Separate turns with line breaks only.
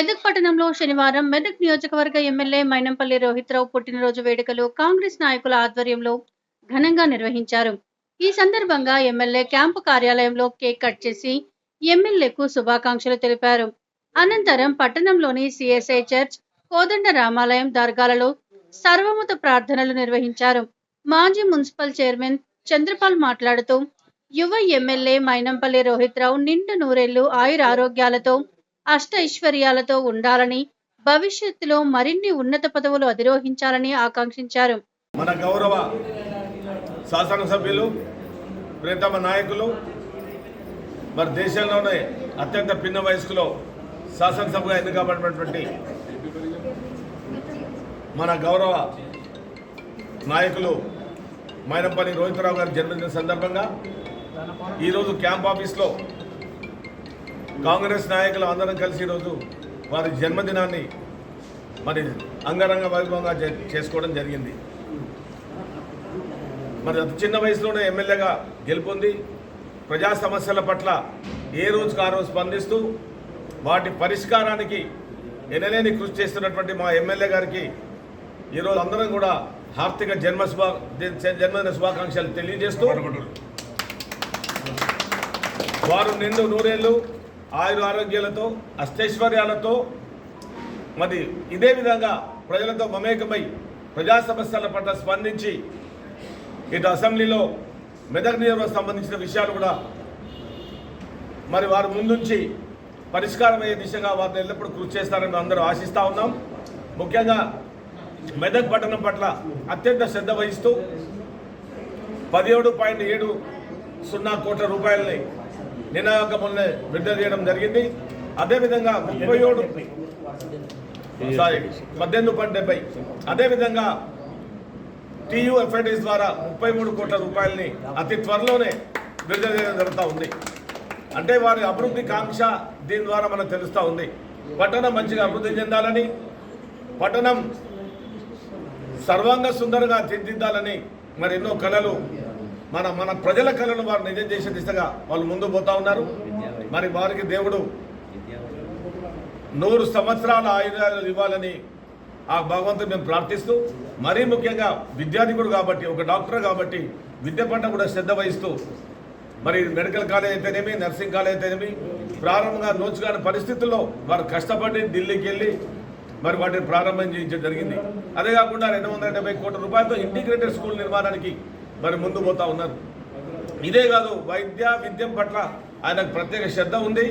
మెదక్ పట్టణంలో శనివారం మెదక్ నియోజకవర్గ ఎమ్మెల్యే మైనంపల్లి రోహిత్రావు పుట్టినరోజు వేడుకలు కాంగ్రెస్ నాయకుల ఆధ్వర్యంలో ఘనంగా నిర్వహించారు. ఈ సందర్భంగా ఎమ్మెల్యే క్యాంపు కార్యాలయంలో కేక్ కట్ చేసి ఎమ్మెల్యేకు శుభాకాంక్షలు తెలిపారు. అనంతరం పట్టణంలోని సిఎస్ఐ చర్చ్ కోదండ రామాలయం దర్గాలలో సర్వమత ప్రార్థనలు నిర్వహించారు. మాజీ మున్సిపల్ చైర్మన్ చంద్రపాల్ మాట్లాడుతూ యువ ఎమ్మెల్యే మైనంపల్లి రోహిత్రావు నిండు నూరేళ్ళు ఆయుర ఆరోగ్యాలతో అష్ట ఐశ్వర్యాలతో ఉండాలని భవిష్యత్తులో మరిన్ని ఉన్నత పదవులు అధిరోహించాలని ఆకాంక్షించారు.
మన గౌరవ శాసనసభ్యులు ప్రియతమ నాయకులు మరి దేశంలోనే అత్యంత పిన్న వయస్కులో శాసనసభగా ఎన్నికబడినటువంటి మన గౌరవ నాయకులు మైనపల్లి రోహితరావు గారి జన్మదిన సందర్భంగా ఈరోజు క్యాంప్ ఆఫీస్లో కాంగ్రెస్ నాయకులు అందరం కలిసి ఈరోజు వారి జన్మదినాన్ని మరి అంగరంగ వైభవంగా చేసుకోవడం జరిగింది. మరి అతి చిన్న వయసులోనే ఎమ్మెల్యేగా గెలుపొంది ప్రజా సమస్యల పట్ల ఏ రోజుకు ఆ రోజు స్పందిస్తూ వాటి పరిష్కారానికి ఎనలేని కృషి చేస్తున్నటువంటి మా ఎమ్మెల్యే గారికి ఈరోజు అందరం కూడా హార్దిక జన్మ శుభా జన్మదిన శుభాకాంక్షలు తెలియజేస్తూ వారు నిండు నూరేళ్ళు ఆయుర ఆరోగ్యాలతో అష్టైశ్వర్యాలతో మరి ఇదే విధంగా ప్రజలతో మమేకమై ప్రజా సమస్యల పట్ల స్పందించి ఇటు అసెంబ్లీలో మెదక్ నియోజకవర్గం సంబంధించిన విషయాలు కూడా మరి వారు ముందుంచి పరిష్కారమయ్యే దిశగా వారిని ఎల్లప్పుడూ కృషి చేస్తారని అందరూ ఆశిస్తూ ఉన్నాం. ముఖ్యంగా మెదక్ పట్టణం పట్ల అత్యంత శ్రద్ధ వహిస్తూ పదిహేడు పాయింట్ ఏడు సున్నా కోట్ల రూపాయలని నినాక మొన్న విడుదల చేయడం జరిగింది. అదేవిధంగా ముప్పై ఏడు సారీ పద్దెనిమిది పాయింట్ డెబ్బై. అదేవిధంగా టీయూఎఫ్ఐడిస్ ద్వారా ముప్పై మూడు కోట్ల రూపాయలని అతి త్వరలోనే విడుదల చేయడం జరుగుతూ ఉంది. అంటే వారి అభివృద్ధి కాంక్ష దీని ద్వారా మనకు తెలుస్తూ ఉంది. పట్టణం మంచిగా అభివృద్ధి చెందాలని పట్టణం సర్వాంగ సుందరంగా తీర్చిదిద్దాలని మరి ఎన్నో కళలు మన మన ప్రజల కళను వారు నిజం చేసే దిశగా వాళ్ళు ముందు పోతా ఉన్నారు. మరి వారికి దేవుడు నూరు సంవత్సరాల ఆయుధాలు ఇవ్వాలని ఆ భగవంతుని మేము ప్రార్థిస్తూ మరీ ముఖ్యంగా విద్యార్థికుడు కాబట్టి ఒక డాక్టర్ కాబట్టి విద్య పట్ల కూడా శ్రద్ధ వహిస్తూ మరి మెడికల్ కాలేజ్ అయితేనేమి నర్సింగ్ కాలేజ్ అయితేనేమి ప్రారంభంగా నోచుకాని పరిస్థితుల్లో వారు కష్టపడి ఢిల్లీకి వెళ్ళి మరి వాటిని ప్రారంభం చేయించడం జరిగింది. అదే కాకుండా రెండు వందల డెబ్బై కోట్ల రూపాయలతో ఇంటిగ్రేటెడ్ స్కూల్ నిర్మాణానికి మరి ముందు పోతా ఉన్నారు. ఇదే కాదు వైద్య విద్యం పట్ల ఆయనకు ప్రత్యేక శ్రద్ధ ఉంది.